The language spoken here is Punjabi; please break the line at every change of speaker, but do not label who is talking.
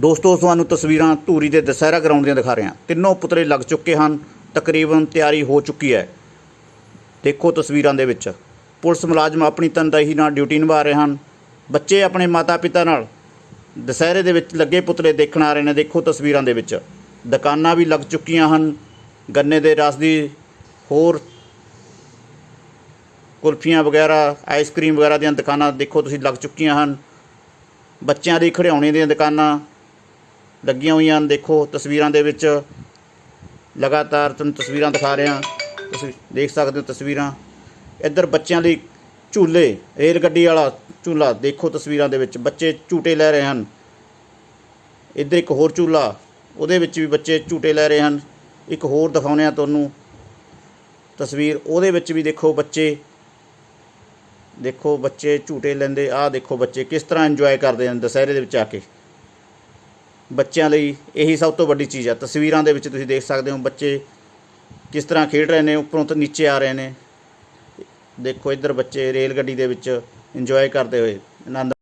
ਦੋਸਤੋ, ਤੁਹਾਨੂੰ ਤਸਵੀਰਾਂ ਧੂਰੀ ਦੇ ਦਸਹਿਰਾ ਗਰਾਊਂਡ ਦੀਆਂ ਦਿਖਾ ਰਿਹਾ। ਤਿੰਨੋਂ ਪੁਤਲੇ ਲੱਗ ਚੁੱਕੇ ਹਨ। ਤਕਰੀਬਨ ਤਿਆਰੀ ਹੋ ਚੁੱਕੀ ਹੈ। ਦੇਖੋ ਤਸਵੀਰਾਂ ਦੇ ਵਿੱਚ। ਪੁਲਿਸ ਮੁਲਾਜ਼ਮ ਆਪਣੀ ਤਨਦੇਹੀ ਨਾਲ ਡਿਊਟੀ ਨਿਭਾ ਰਹੇ ਹਨ। ਬੱਚੇ ਆਪਣੇ ਮਾਤਾ-ਪਿਤਾ ਨਾਲ ਦਸਹਿਰੇ ਦੇ ਵਿੱਚ ਲੱਗੇ ਪੁਤਲੇ ਦੇਖਣ ਆ ਰਹੇ ਨੇ। ਦੇਖੋ ਤਸਵੀਰਾਂ ਦੇ ਵਿੱਚ। ਦੁਕਾਨਾਂ ਵੀ ਲੱਗ ਚੁੱਕੀਆਂ ਹਨ। ਗੰਨੇ ਦੇ ਰਸ ਦੀ ਹੋਰ ਕੁਲਫੀਆਂ ਵਗੈਰਾ ਆਈਸਕ੍ਰੀਮ ਵਗੈਰਾ ਦੀਆਂ ਦੁਕਾਨਾਂ ਦੇਖੋ ਤੁਸੀਂ ਲੱਗ ਚੁੱਕੀਆਂ ਹਨ। ਬੱਚਿਆਂ ਦੀ ਖਿਡੌਣੇ ਦੀਆਂ ਦੁਕਾਨਾਂ ਲੱਗੀਆਂ ਹੋਈਆਂ ਹਨ। ਦੇਖੋ, ਤਸਵੀਰਾਂ ਦੇ ਵਿੱਚ ਲਗਾਤਾਰ ਤੁਹਾਨੂੰ ਤਸਵੀਰਾਂ ਦਿਖਾ ਰਿਹਾ ਤੁਸੀਂ ਦੇਖ ਸਕਦੇ ਹੋ ਤਸਵੀਰਾਂ। ਇੱਧਰ ਬੱਚਿਆਂ ਲਈ ਝੂਲੇ, ਰੇਲ ਗੱਡੀ ਵਾਲਾ ਝੂਲਾ, ਦੇਖੋ ਤਸਵੀਰਾਂ ਦੇ ਵਿੱਚ। ਬੱਚੇ ਝੂਟੇ ਲੈ ਰਹੇ ਹਨ। ਇੱਧਰ ਇੱਕ ਹੋਰ ਝੂਲਾ, ਉਹਦੇ ਵਿੱਚ ਵੀ ਬੱਚੇ ਝੂਟੇ ਲੈ ਰਹੇ ਹਨ। ਇੱਕ ਹੋਰ ਦਿਖਾਉਂਦੇ ਆ ਤੁਹਾਨੂੰ ਤਸਵੀਰ। ਉਹਦੇ ਵਿੱਚ ਵੀ ਦੇਖੋ ਬੱਚੇ ਦੇਖੋ ਬੱਚੇ ਝੂਟੇ ਲੈਂਦੇ। ਆਹ ਦੇਖੋ ਬੱਚੇ ਕਿਸ ਤਰ੍ਹਾਂ ਇੰਜੋਏ ਕਰਦੇ ਹਨ ਦੁਸਹਿਰੇ ਦੇ ਵਿੱਚ ਆ ਕੇ। ਬੱਚਿਆਂ ਲਈ ਇਹੀ ਸਭ ਤੋਂ ਵੱਡੀ ਚੀਜ਼ ਹੈ ਤਸਵੀਰਾਂ ਦੇ ਵਿੱਚ ਤੁਸੀਂ ਦੇਖ ਸਕਦੇ ਹੋ ਬੱਚੇ ਕਿਸ ਤਰ੍ਹਾਂ ਖੇਡ ਰਹੇ ਨੇ, ਉੱਪਰੋਂ ਤੋਂ ਨੀਚੇ ਆ ਰਹੇ ਨੇ। ਦੇਖੋ ਇੱਧਰ ਬੱਚੇ ਰੇਲ ਗੱਡੀ ਦੇ ਵਿੱਚ ਇੰਜੋਏ ਕਰਦੇ ਹੋਏ। ਆਨੰਦ